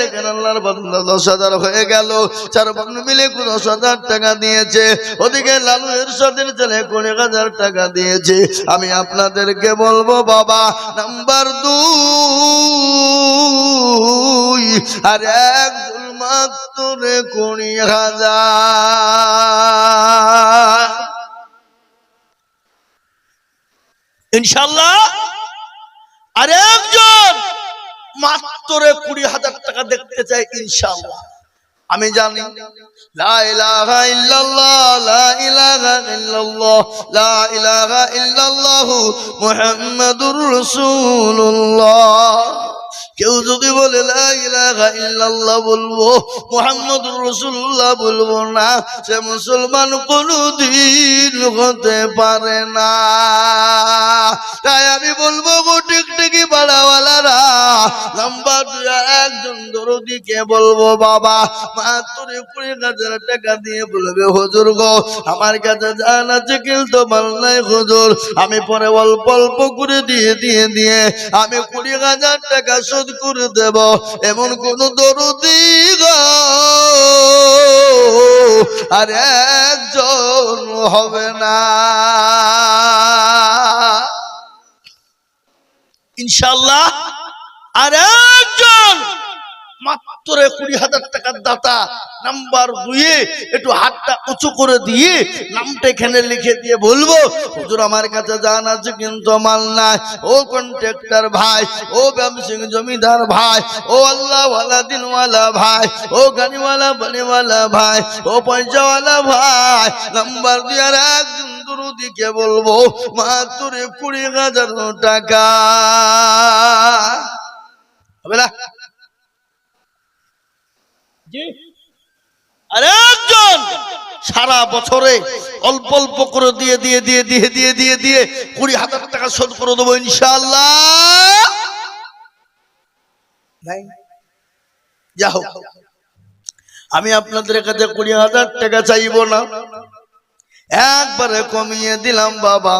দেখেন আল্লাহর বান্দা দশ হাজার হয়ে গেল? চার বন্ধু মিলে দশ হাজার টাকা দিয়েছে। ওদিকে লালু এরশাদের ছেলে কুড়ি হাজার টাকা দিয়েছে। আমি আপনাদেরকে বলব, বাবা, নাম্বার আর এক মাত্র কুড়ি হাজার। ইনশাল্লাহ, আর একজন মাত্র কুড়ি হাজার টাকা দেখতে চাই ইনশাল্লাহ আমি জানি লা ইলাহা ইল্লাল্লাহ লা কেউ যদি বলে বলব, মুহাম্মাদুর রাসূলুল্লাহ বলব না, সে মুসলমান কোনদিন হতে পারে না। তাই আমি বলব, গো টিকটিকি পাড়াওয়ালারা, নাম্বার দুই একজন দরদিকে বলব, বাবা মাত্র কুড়ি হাজার টাকা দিয়ে বলবে, হুজুর গো, আমার কাছে জান আছে, কিন্তু মাল নাই হজুর। আমি পরে অল্প অল্প করে দিয়ে দিয়ে দিয়ে, আমি কুড়ি হাজার টাকা করে দেব এমন কোন দরদি আর একজন হবে না। ইনশাল্লাহ আর একজন মাত্র কুড়ি হাজার টাকার দাতা। নাম্বার দুয়ে একটু হাতটা উঁচু করে দিয়ে নামটা এখানে লিখে দিয়ে বলব, হুজুর আমার কাছে জান আছে কিন্তু মাল নাই। ও কন্ট্রাক্টর ভাই, ও ব্যবসায়িক জমিদার ভাই, ও আল্লাহ ওয়ালা দিনওয়ালা ভাই, ও গাড়িওয়ালা বাড়িওয়ালা ভাই, ও পয়সাওয়ালা ভাই। নাম্বার দুই আর একজন দুরুদিকে বলব, মাত্র কুড়ি হাজার টাকা। হবে না? আর একজন সারা বছরে অল্প অল্প করে দিয়ে দিয়ে দিয়ে দিয়ে দিয়ে দিয়ে দিয়ে কুড়ি হাজার টাকা শোধ করে দেবো ইনশাল্লাহ? যা হোক আমি আপনাদের কাছে কুড়ি হাজার টাকা চাইব না। একবারে কমিয়ে দিলাম বাবা।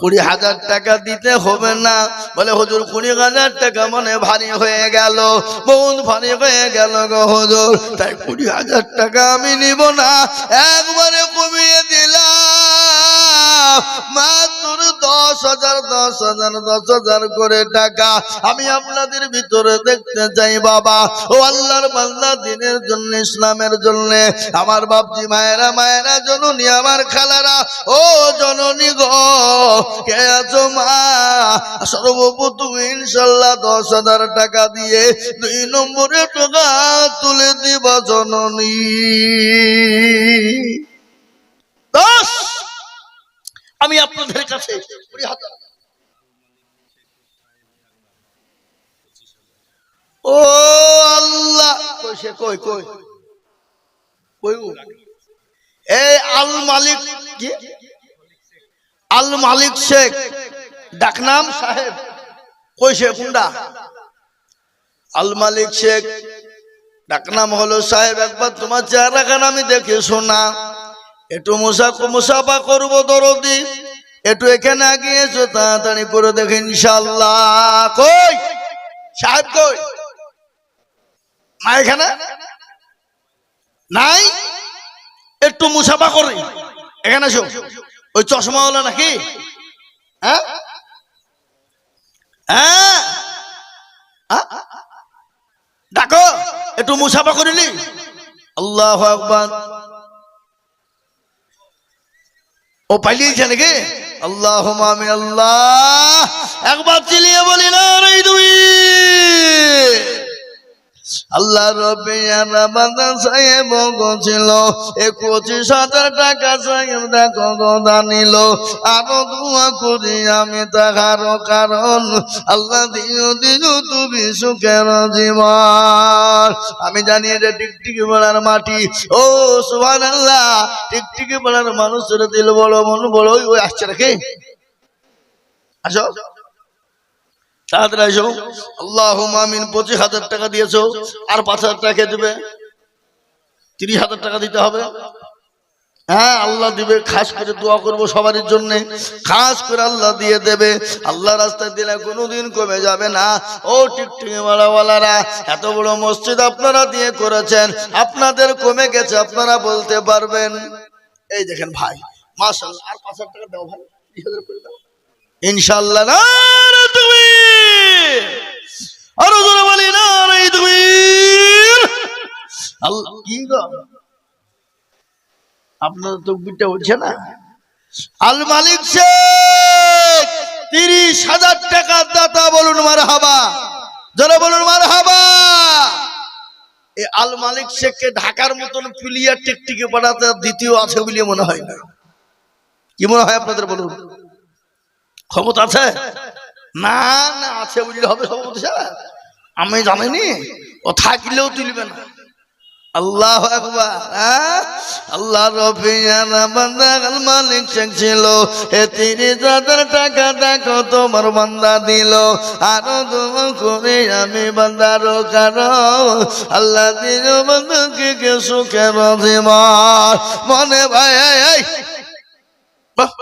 কুড়ি হাজার টাকা দিতে হবে না। বলে, হুজুর, কুড়ি হাজার টাকা মনে ভারী হয়ে গেল। বহুত ভারী হয়ে গেল গো হুজুর। তাই কুড়ি হাজার টাকা আমি নিব না। একবারে কমিয়ে হাজার, দশ হাজার দশ হাজার করে টাকা আমি আপনাদের ভিতরে দেখতে চাই, বাবা। ও আল্লাহর বান্দা দিনের জন্য, ইসলামের জন্য। আমার বাপজি, মায়েরা মায়েরা, জননী, আমার খালারা, ও জননী গ, কে আছো মা? সর্বপ্রথম ইনশাল্লাহ দশ হাজার টাকা দিয়ে দুই নম্বরে টাকা তুলে দিব জননী। দশ আমি আপনাদের কাছে ও আল্লাহ। কই সে, কই কই? কই? এই আল মালিক কি? আল মালিক শেখ। ডাকনাম সাহেব। কই সে, কুন্ডা? আল মালিক শেখ। ডাকনাম হলো সাহেব। একবার তোমার চেহারাখান আমি দেখে শোনা। একটু মুসা মুসাফা করব দরদি। একটু এখানে আগিয়েছো তাড়াতাড়ি করে দেখে ইনশাল্লাহ কই? সাহেব কই? না এখানে? নাই? একটু মুসাফা করি। এখানে এসো। ওই চশমাওয়ালা নাকি? হ্যাঁ? হ্যাঁ? ডাকো, একটু মুসাফা করিলি। আল্লাহ আকবার। ও পালিয়েছে নাকি? আল্লাহ আল্লাহ। একবার চিলিয়ে বলি না রে দুই আল্লাহ রবিয়ানা বান্দা সাহেব ছিল। পঁচিশ হাজার টাকা সাহেব দেখো গদা নিল আরও দোয়া করি আমি তাহার কারণ। আল্লাহ দিও দিও তুমি সুখের জীবন। আমি জানি এটা টিকটিকি বেড়ার মাটি। ও সুহান আল্লাহ টিকটিকি বেড়ার মানুষের দিল বড় মন বড় ওই ওই আসছে নাকি? আসো। আল্লাহ পঁচিশ হাজার টাকা আর পাঁচ হাজার টাকা দেবে? তিরিশ হাজার টাকা দিতে হবে। হ্যাঁ আল্লাহ খাস করে দোয়া করব সবার জন্য। খাস আল্লাহ দিয়ে দেবে। আল্লাহ রাস্তায় দিলে কোনোদিন কমে যাবে না। ও টিকটিকি এত বড় মসজিদ আপনারা দিয়ে করেছেন। আপনাদের কমে গেছে, আপনারা বলতে পারবেন। এই দেখেন ভাই, মাশাআল্লাহ, আর পাঁচ হাজার টাকা দাও ভাই ইনশাআল্লাহ না রে তুমি আরও জোরে বলি না রে তুমি আল্লাহ কি গো? আপনার তকবিরটা উঠছে না? আল মালিক শেখ, তিরিশ হাজার টাকার দাতা বলুন মার হাবা যারা বলুন মার হাবা আল মালিক শেখকে ঢাকার মতন প্লেয়ার টেকটিকে পাঠাতে দ্বিতীয় আছে বলে মনে হয় না। কি মনে হয় আপনাদের বলুন? ক্ষমতা আছে? না না, আছে বুঝলে হবে সভাপতি সাহেব। আমি জানিনি, ও থাকলেও তুলবে না। আল্লাহ হ্যাঁ? আল্লাহ আল মালিক শেখ ছিল। এ তিরিশ হাজার টাকা দেখো তোমার বান্দা দিল। আরও দোয়া করে আমি বান্দারও কারও। আল্লাহ দিল বন্ধুকে কে সুখে জীবন মনে ভাই। বাহ,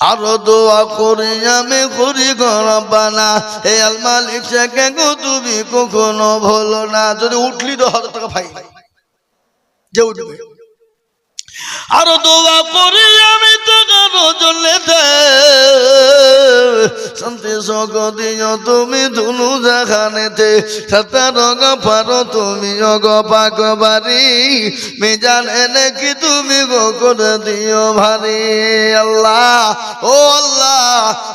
আরও দোয়া করি আমি করি গরবানা এই আল মালিক শেখে গো তুমি কখনো ভুলো না। যদি উঠলি তো হাজার টাকা ভাই। যে উঠবে। আরও দোয়া করি আমি তো কারও জন্য তুমি ধুনু জাখানেতে সাতা রঙ পারো তুমি অগ পাক বাড়ি মিজান এনে কি তুমি গো দিও ভারী। আল্লাহ, ও আল্লাহ,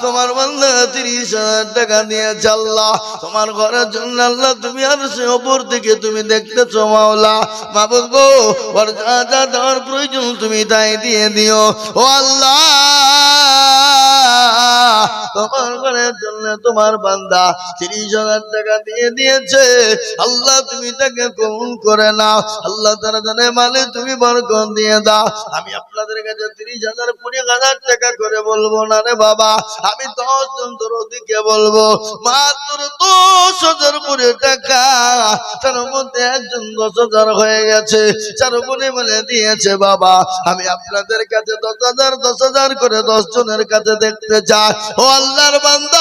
তোমার বন্ধু তিরিশ হাজার টাকা দিয়েছে আল্লাহ। তোমার ঘরের জন্য আল্লাহ, তুমি আর সে ওপর থেকে তুমি দেখতেছো মাওলা। মাবুদ গো, ওর যা যা দেওয়ার প্রয়োজন তুমি তাই দিয়ে দিও। ও আল্লাহ, তোমার ঘরের জন্য তোমার বান্দা তিরিশ হাজার টাকা দিয়ে দিয়েছে। আল্লাহ, তুমি তাকে কবুল করে নাও। আল্লাহ তারা জানে মানে তুমি বরকত দিয়ে দাও। আমি আপনাদের কাছে তিরিশ হাজার, কুড়ি হাজার টাকা করে বলব না রে বাবা। আমি দশ জন তোর দিকে বলব। মাত্র দশ হাজার, কুড়ি টাকা। তার মধ্যে একজন দশ হাজার হয়ে গেছে। চার বনে বলে দিয়েছে বাবা। আমি আপনাদের কাছে দশ হাজার দশ হাজার করে দশ জনের কাছে দেখতে চাই। ও আল্লাহর বান্দা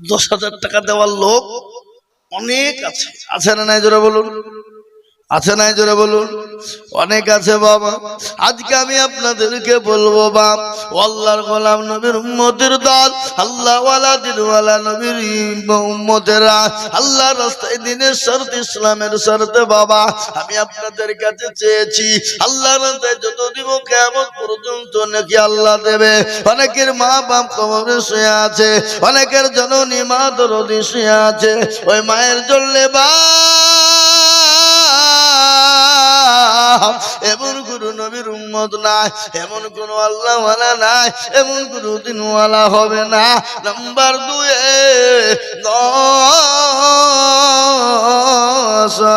দশ হাজার টাকা দেওয়ার লোক অনেক আছে। আছে না নাই জোরে বলুন? আছে নাই জোরে বলুন? অনেক আছে বাবা। আজকে আমি আপনাদেরকে বলব বাপ আল্লাহর গোলাম নবীর উম্মতের দল আল্লাহ ওয়ালা দিনওয়ালা নবীর উম্মতেরা আল্লাহ রাস্তায় দিনের শর্ত, ইসলামের শর্তে বাবা, আমি আপনাদের কাছে চেয়েছি আল্লাহ রাস্তায় যত দিব কেমন পর্যন্ত নাকি আল্লাহ দেবে। অনেকের মা বাপ কবরে শুয়ে আছে, অনেকের জননী মা দরদি শুয়ে আছে। ওই মায়ের জন্য বা এমন কোন নবীর উম্মত নাই এমন কোন আল্লাহওয়ালা নাই এমন কোন দিনওয়ালা হবে না। নাম্বার দুয়ে দশ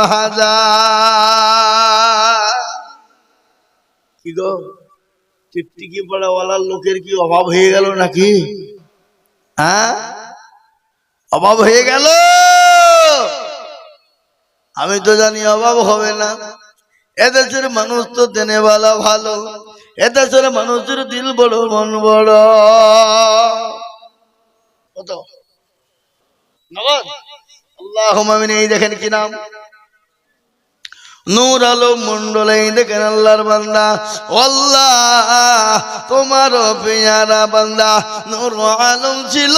হাজার। কি গো? টিকটিকি পাড়াওয়ালার লোকের কি অভাব হয়ে গেল নাকি? হ্যাঁ? অভাব হয়ে গেল? আমি তো জানি অভাব হবে না। এদেশের মানুষ তো দেনেওয়ালা ভালো। এদেশের মানুষের দিল বড়, মন বড়। এই দেখেন কি নাম? নূর আলো মন্ডল এই দেখেন আল্লাহর বান্দা। আল্লাহ তোমার পেয়ারা বান্দা। নূর আলম ছিল।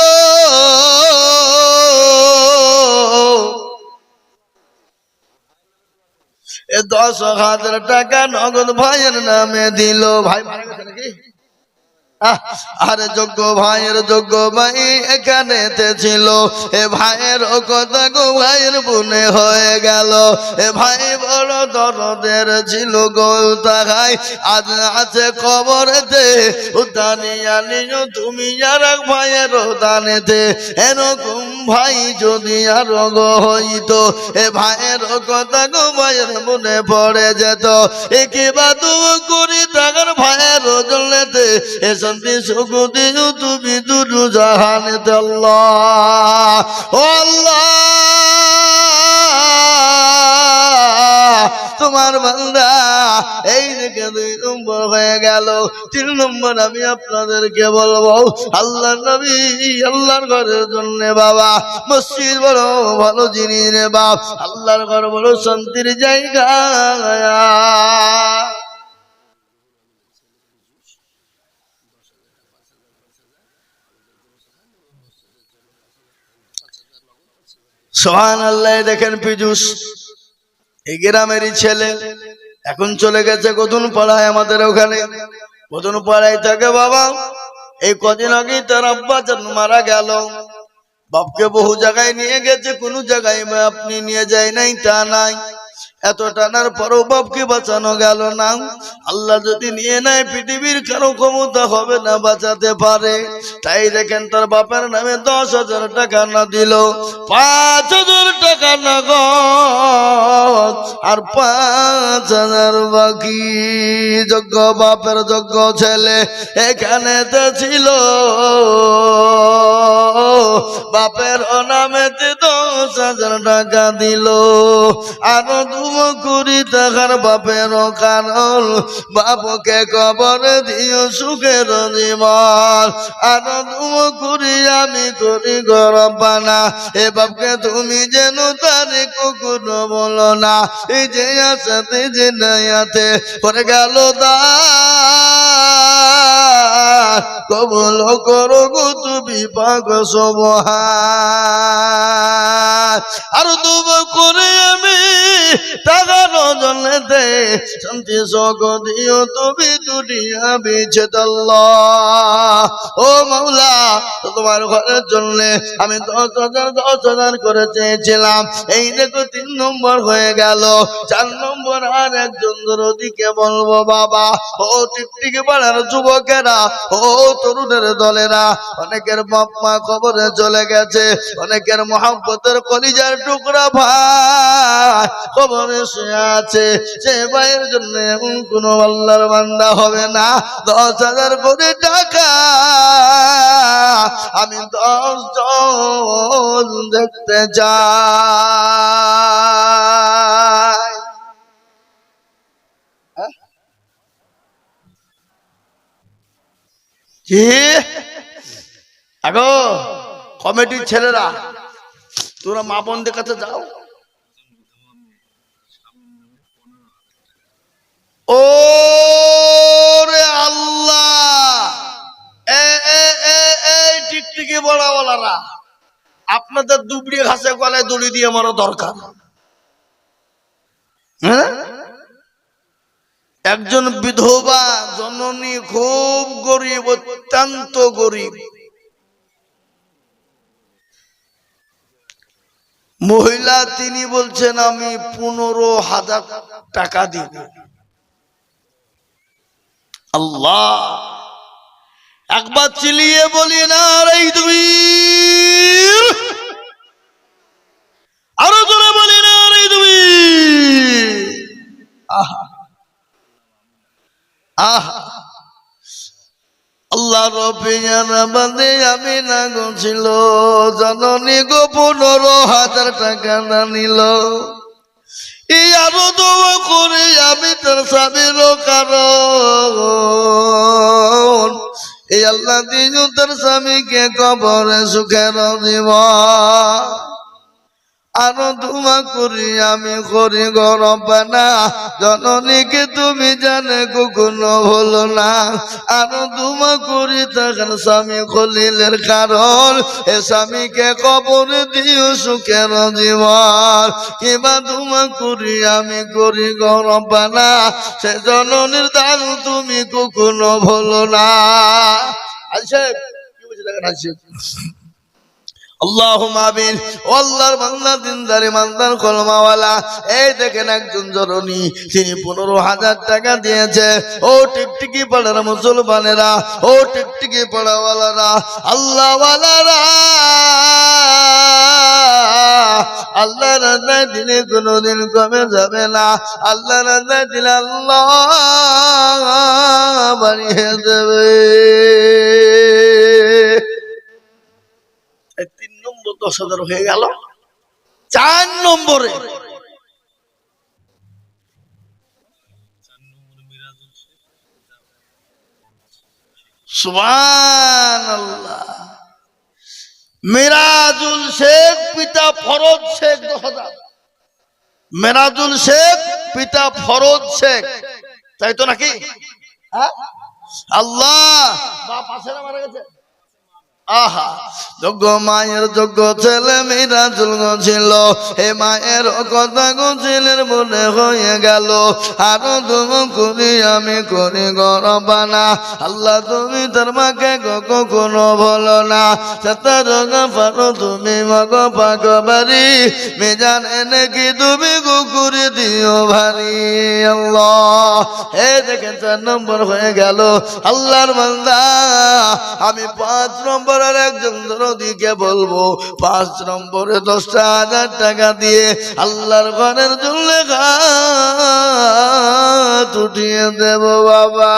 এ দশ হাজার টাকা নগদ ভাইয়ের নামে দিল। ভাই মারা গেছে নাকি? আহ, আরে যোগ্য ভাইয়ের যোগ্য ভাই এখানে ছিল। এ ভাইয়ের ও কথা গো ভাইয়ের বুনে হয়ে গেল। এ ভাই বড় দরদের ছিল গো তাহাই আজ আছে খবরেতে উদানিয়া নিও তুমি আর ভাইয়ের দানেতে। এরকম ভাই যদি আর গো হইতো, এ ভাইয়ের ও কথা গো ভাইয়ের মনে পড়ে যেত। একে বাদু করি টাকার ভাইয়ের জলেতে এ তুমি দুরু জাহানেতে আল্লাহ আল্লাহ, তোমার বান্দা, এই দিকে দুই নম্বর হয়ে গেল, তিন নম্বর আমি আপনাদেরকে বলব আল্লাহ নবী, আল্লাহর ঘরের জন্য বাবা, মসজিদ বড়, ভালো জিনিস রে বাপ, আল্লাহর ঘর বড় শান্তির জায়গা। সোহান আল্লাহ দেখেন পিজুস এই গ্রামেরই ছেলে, এখন চলে গেছে কতুন পাড়ায় আমাদের ওখানে। কতুন পাড়ায় থাকে বাবা, এই কদিন আগেই তার আব্বা মারা গেল। বাপকে বহু জায়গায় নিয়ে গেছে, কোনো জায়গায় আপনি নিয়ে যায় নাই, তা নাই। এত টানার পরও বাপকে বাঁচানো গেল না। আল্লাহ যদি নিয়ে নেয় পৃথিবীর কারও ক্ষমতা হবে না বাঁচাতে পারে। তাই দেখেন তার বাপের নামে দশ হাজার টাকা না দিল। পাঁচ হাজার টাকা না গো আর পাঁচ হাজার বাকি। যোগ্য বাপের যোগ্য ছেলে এখানে তো ছিল। বাপের নামেতে দশ হাজার টাকা দিল। আরও দু কুড়ি তাহার বাপের কারণ বাপকে কবর দিও সুখের জীবন আর কুড়ি আমি করি পানা। এ বাপকে তুমি যেন তার কুকুর বলো না। এই যে আসাতে যে নাইয়াতে পরে গেল দা কবল করো গো তুমি পাগ আর দুব করে আমি টাকা নজনে দে, শান্তি সগ দিও তুমি, দুনিয়া বেছে ও মাওলা তোমার ঘরের জন্য আমি দশ হাজার দশ হাজার করে চেয়েছিলাম। এই দেখো তিন নম্বর হয়ে গেল। চার নম্বর আর একজন দিকে বলব, বাবা। ও টিকটিকি পাড়ার যুবকেরা, ও তরুণের দলেরা, অনেকের বাপ্পা খবরে চলে গেছে, অনেকের মহাব্বতের কলিজার টুকরা ভাই খবরে শুয়ে আছে। সে ভাইয়ের জন্য এমন কোন আল্লাহর বান্দা হবে না। দশ হাজার কোটি টাকা। আমি দশ জন দেখতে চাই। কি? আগো কমিটির ছেলেরা, তোরা মা বোনদের কাছে যাও। ও রে আল্লাহ এই টিকটিকি বড়া বলারা আপনাদের দুবড়ি ঘাসে গলায় দড়ি দিয়ে মারা দরকার। হ্যাঁ? একজন বিধবা জননী খুব গরিব, অত্যন্ত গরিব। মহিলা তিনি বলছেন, আমি পনেরো হাজার টাকা দিব। আল্লাহ একবার চিলিয়ে বলি না এই তুমি আরও জোরে বলি না এই তুমি আহা আহা! আল্লাহ রবিয়ানাবাদে আমি না গছিল জননী গো পনেরো হাজার টাকা না নিল। আরও করে আমি তার স্বামীর কারণ। এই আল্লাহ দিন তার স্বামীকে কবরে সুখের জীবন আর দুমা করি আমি, করি গরম না জননীকে তুমি জানে কখনো হলো না। আরও দুমা করি তখন স্বামী খলিলের কারণ। এ স্বামীকে কবর দিও সুখের জীবন। কিবা দুমা করি আমি, করি গরম না সে জননীর দান তুমি কখনো ভুলো না। আচ্ছা কি দেখেন আচ্ছা। আল্লাহ আমিন। ও আল্লাহর বান্দা, দিনদারি মান্দার কলমাওয়ালা। এই দেখেন একজন জননী, তিনি পনেরো হাজার টাকা দিয়েছে। ও টিকটিকি পাড়ার মুসলমানেরা, ও টিকটিকি পাড়াওয়ালারা, আল্লাহওয়ালারা। আল্লাহ রাজায় দিলে কোনোদিন কমে যাবে না। আল্লাহ রাজায় দিলে আল্লাহ বাড়িয়ে দেবে। নম্বর দশ হাজার হয়ে গেল। চার নম্বরে। মিরাজুল শেখ পিতা ফরজ শেখ দশ হাজার। মেরাজুল শেখ পিতা ফরজ শেখ। তাই তো নাকি? হ্যাঁ? আল্লাহ। বাপ আছে না মারা গেছে? আহা, যোগ্য মায়ের যোগ্য ছেলে মিরাজুল ছিল হে মায়ের কথা ছিলেন মনে হয়ে গেল। আরও তুমি করি আমি করি গরবানা। আল্লাহ তুমি তার মাকে কখনো বলো না। সেটা রঙা পারো তুমি মগ পাক বাড়ি মেজান এনে কি তুমি কুকুরি দিও ভারি? আল্লাহ, হে দেখেন চার নম্বর হয়ে গেল। আল্লাহর বান্দা, আমি পাঁচ নম্বরের একজন নদীকে বলব, পাঁচ নম্বরে দশটা হাজার টাকা দিয়ে আল্লাহর ঘরের জন্য উঠিয়ে দেব বাবা।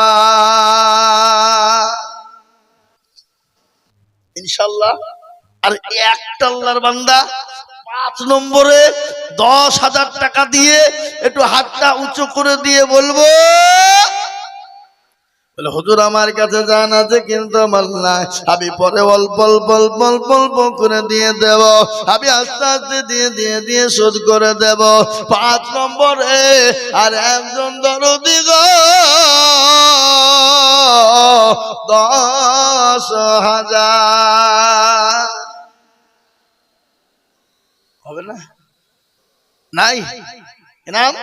ইনশাল্লাহ। আর একটা আল্লাহর বান্দা, পাঁচ নম্বরে দশ হাজার টাকা দিয়ে একটু হাতটা উঁচু করে দিয়ে বলব বলে, হুজুর আমার কাছে জান আছে, কিন্তু আমার নাই আমি পরে অল্প অল্প অল্প অল্প অল্প করে দিয়ে দেব। আমি আস্তে আস্তে দিয়ে দিয়ে দিয়ে শোধ করে দেব। পাঁচ নম্বরে আর একজন দরদি গো। দশ হাজার। হবে না? নাই? নাম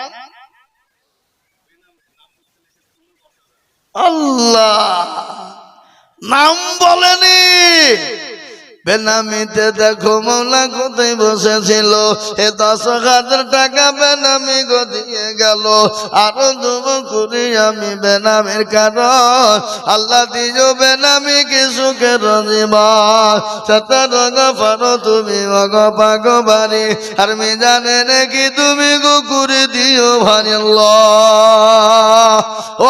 আল্লাহ। নাম বলেনি। বেনামিতে দেখো মৌলা কোথায় বসেছিল? এ দশ হাজার টাকা বেনামি গো দিয়ে গেল। আরও দুব করি আমি বেনামির কারণ। আল্লাহ দিও বেনামি কি সুখের জীবন। সেটা তুমি মগ পাগ বাড়ি। আর মি জানে নাকি তুমি কুকুরি দিও ভারি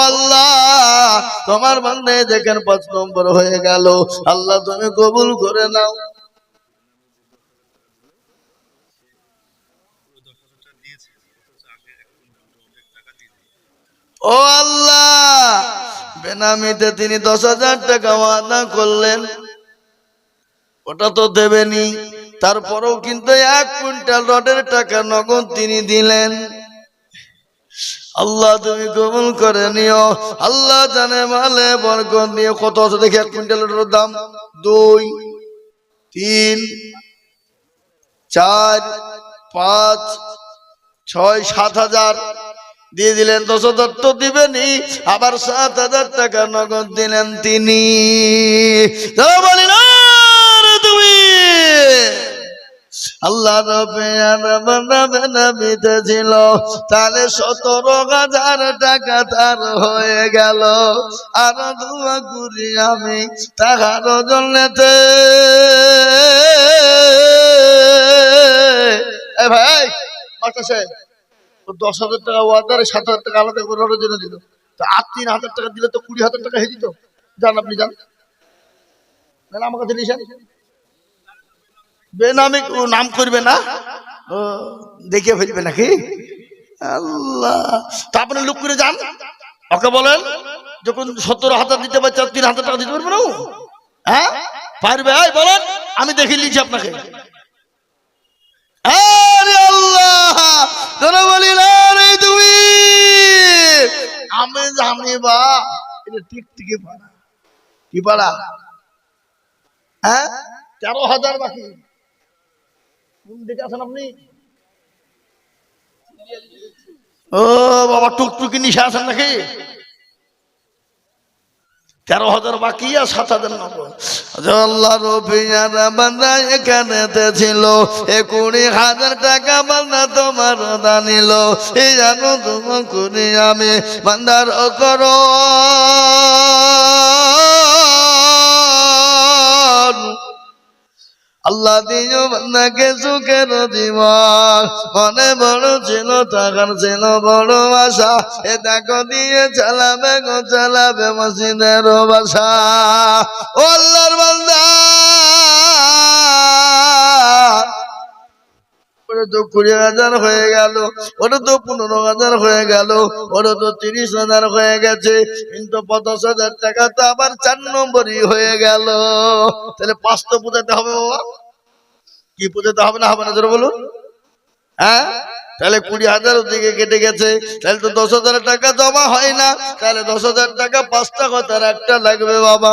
আল্লাহ। তোমার বান্দে দেখেন পাঁচ নম্বর হয়ে গেল। আল্লাহ তুমি কবুল করে নাও। ও আল্লাহ! বেনামিতে তিনি দশ হাজার টাকা ওয়াদা করলেন। ওটা তো দেবেনি। তারপরেও কিন্তু এক কুইন্টাল রডের টাকা নগদ তিনি দিলেন। আল্লাহ, তুমি কবুল করে নিও। আল্লাহ জানে মালে বরকত নিয়ে কত দেখি, এক কুইন্টাল রডের দাম দুই। তিন, চার, পাঁচ, ছয়, সাত হাজার। দিয়ে দিলেন তো হাজার তো দিবেনি, আবার সাত হাজার টাকা নগদ দিলেন তিনি। বলি না রে তুমি আল্লাহ ছিল তাহলে সতেরো হাজার টাকা তার হয়ে গেল। আর দুয়া করি আমি তাহার জন্যতে ভাই দশ হাজার টাকা ওয়াদারে সাত হাজার টাকা আলাদা করে ওর জন্য দিল। তো আর তিন হাজার টাকা দিলে তো কুড়ি হাজার টাকা হয়ে যান আপনি যান। আমার কাছে বেনামে নাম করবে না? দেখে ফেলবে নাকি? আল্লাহ। তা আপনি লুক করে যান। ওকে বলেন, যখন সতেরো হাজার দিতে পারছে তিন হাজার টাকা দিতে পারবে না হ্যাঁ? পারবে? বলেন, আমি দেখে নিয়েছি আপনাকে। আমি জানি বা, এটা ঠিক ঠিকই পাড়া কি হ্যাঁ? তেরো হাজার বাকি। ও, বাবা, টুকটুকি নিশা আছেন নাকি? তেরো হাজার বাকি আর সাত হাজার নব্বই আল্লাহ টাকা বান্দা তোমার দানিল। জানো আমি বান্দার করো আল্লাহ দিও বান্দাকে সুখের জীবন। মনে বড় ছিল, তখন ছিল বড় আশা। এ দেখো দিয়ে চালাবে গো, চালাবে মসজিদের বাসা ও আল্লাহর বান্দা! ওটা তো কুড়ি হাজার হয়ে গেল ওটা তো পনেরো হাজার হয়ে গেল ওটা তো তিরিশ হাজার হয়ে গেছে, কিন্তু পঞ্চাশ হাজার টাকা তো আবার চার নম্বরই হয়ে গেল। তাহলে পাঁচ তো বোঝাতে হবে বাবা। কি বোঝাতে হবে না হবে না ধরো বলুন। হ্যাঁ? তাহলে কুড়ি হাজার দিকে কেটে গেছে, তাহলে তো দশ হাজার টাকা জমা হয় না, তাহলে দশ হাজার টাকা পাঁচটা কথার একটা লাগবে বাবা।